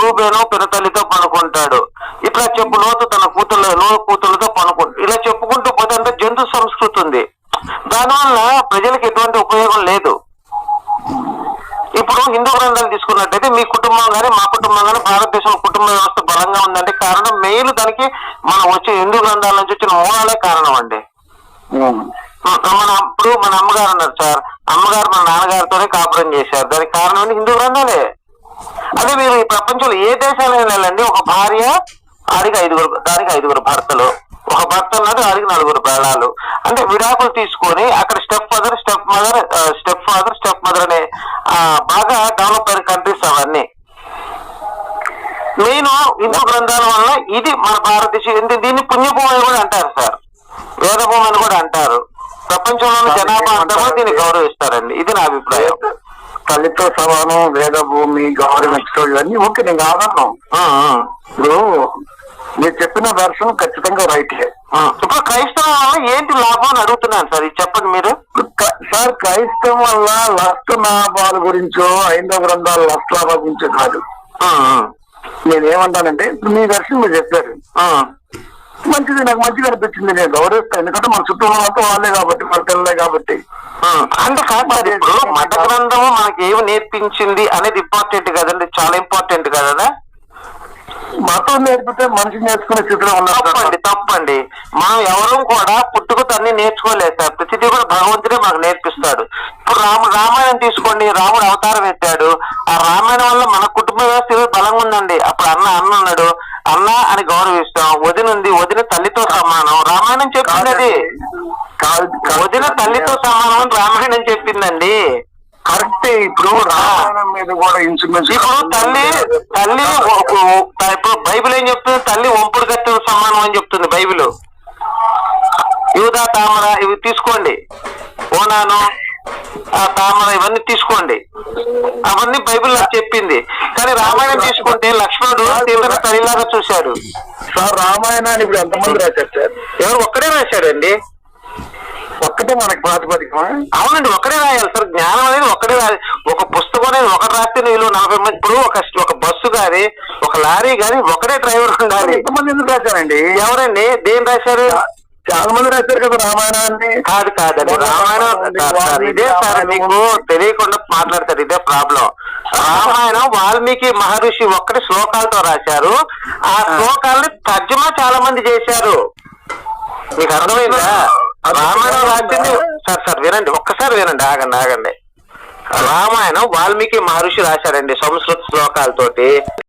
రూబేను పినతల్లితో పనుకుంటాడు. ఇట్లా చెప్పు లోతు తన కూతుళ్ళ లో కూతుళ్ళతో పనుకుంటాడు ఇలా చెప్పుకుంటూ పోతే అంత జంతు సంస్కృతి ఉంది. దానివల్ల ప్రజలకు ఎటువంటి ఉపయోగం లేదు. ఇప్పుడు హిందూ గ్రంథాలు తీసుకున్నట్టయితే మీ కుటుంబం కానీ మా కుటుంబం కానీ భారతదేశంలో కుటుంబ వ్యవస్థ బలంగా ఉందంటే కారణం మెయిన్ దానికి మనం వచ్చే హిందూ గ్రంథాల నుంచి వచ్చిన మూలాలే కారణం అండి. మన అప్పుడు మన అమ్మగారు ఉన్నారు సార్. అమ్మగారు మన నాన్నగారితోనే కాపురం చేశారు. దానికి కారణం హిందూ గ్రంథాలే. ప్రపంచంలో ఏ దేశాలైనా వెళ్ళండి ఒక భార్య ఆడికి ఐదుగురు దానికి ఐదుగురు భర్తలు. ఒక భర్త ఉన్నది ఆడికి నలుగురు బేళాలు అంటే విడాకులు తీసుకొని అక్కడ step father step mother step father step mother అనే బాగా డెవలప్ అయిన కంట్రీస్ అవన్నీ. మెయిన్ హిందూ గ్రంథాల వల్ల ఇది మన భారతదేశం ఇది- దీన్ని పుణ్యభూమి అని కూడా అంటారు సార్. వేదభూమి అని కూడా అంటారు. ప్రపంచంలోని జనాభా అంతా కూడా దీన్ని గౌరవిస్తారండి. ఇది నా అభిప్రాయం. తల్లితో సమానం వేద భూమి గౌరవించడం ఇవన్నీ ఓకే నేను ఆ, ఇప్పుడు మీరు చెప్పిన దర్శనం ఖచ్చితంగా రైటే. ఇప్పుడు క్రైస్తవం వల్ల ఏంటి లాభం అని అడుగుతున్నాను సార్ ఇది చెప్పండి మీరు. సార్ క్రైస్తవం వల్ల లక్ష లాభాల గురించో ఐదవ గ్రంథాల లక్ష లాభాల గురించో కాదు. నేనేమంటానంటే ఇప్పుడు మీ దర్శనం మీరు చెప్పారు. ఆ. మంచిది నాకు మంచిగా అనిపించింది నేను గౌరవిస్తాను. ఎందుకంటే మన చుట్టూ వాళ్ళంతా వాళ్ళే కాబట్టి మన పిల్లలే కాబట్టి. అంటే కాదు ఇప్పుడు మత గ్రంథము మనకి ఏమి నేర్పించింది అనేది ఇంపార్టెంట్ కదండి. చాలా ఇంపార్టెంట్ కదా మతం నేర్పితే మనిషి నేర్చుకునే స్థితిలో ఉన్నారు. తప్పండి తప్పండి. మనం ఎవరు కూడా పుట్టుకతో అన్ని నేర్చుకోలేదు సార్. ప్రతిదీ కూడా భగవంతుడే మనకు నేర్పిస్తాడు. ఇప్పుడు రాముడు రామాయణం తీసుకోండి. రాముడు అవతారం ఎత్తాడు. ఆ రామాయణం వల్ల మన కుటుంబ వ్యవస్థ బలంగా ఉందండి. అప్పుడు అన్న అన్న ఉన్నాడు అన్న అని గౌరవిస్తాం. వదిన ఉంది వదిన తల్లితో సమానం. రామాయణం కాదు. వదిన తల్లితో సమానం అని రామాయణం చెప్పిందండి. కరెక్టే ఇప్పుడు రామాయణం మీద కూడా ఇన్సూరెన్స్ ఇప్పుడు తల్లి తల్లి ఇప్పుడు బైబిల్ ఏం చెప్తుంది? తల్లి వంపుడు కట్టిన సమానం అని చెప్తుంది బైబిల్. యూదా తామర ఇవి తీసుకోండి. ఓనాను ఆ తామర ఇవన్నీ తీసుకోండి. అవన్నీ బైబిల్ నాకు చెప్పింది. కానీ రామాయణం తీసుకుంటే లక్ష్మణుడు తీవ్ర తల్లిలాగా చూశాడు సార్ రామాయణాన్ని ఇప్పుడు ఎంతమంది రాశారు సార్? ఎవరు ఒక్కడే రాశాడండి? ఒక్కటే మనకి ప్రాతిపదికమా? అవునండి ఒకడే రాయాలి సార్. జ్ఞానం అనేది ఒకటే రాయాలి. ఒక పుస్తకం అనేది ఒకటి రాస్తే నీళ్ళు నలభై మంది ఇప్పుడు ఒక ఒక బస్సు గాని ఒక లారీ గాని ఒకటే డ్రైవర్ ఉండాలి. ఎంతమంది ఎందుకు రాశారండి? ఎవరండి? దేని రాశారు? చాలా మంది రాశారు కదా రామాయణాన్ని. కాదు కాదండి రామాయణం ఇదే సార్ మీకు తెలియకుండా మాట్లాడతారు. ఇదే ప్రాబ్లం రామాయణం వాల్మీకి మహర్షి ఒక్కటి శ్లోకాలతో రాశారు. ఆ శ్లోకాలని తర్జుమా చాలా మంది చేశారు. మీకు అర్థమైందా? రామాయణం రాసింది సార్ సార్ వినండి ఒక్కసారి వినండి ఆగండి ఆగండి. రామాయణం వాల్మీకి మహర్షి రాశాడండి సంస్కృత శ్లోకాలతోటి.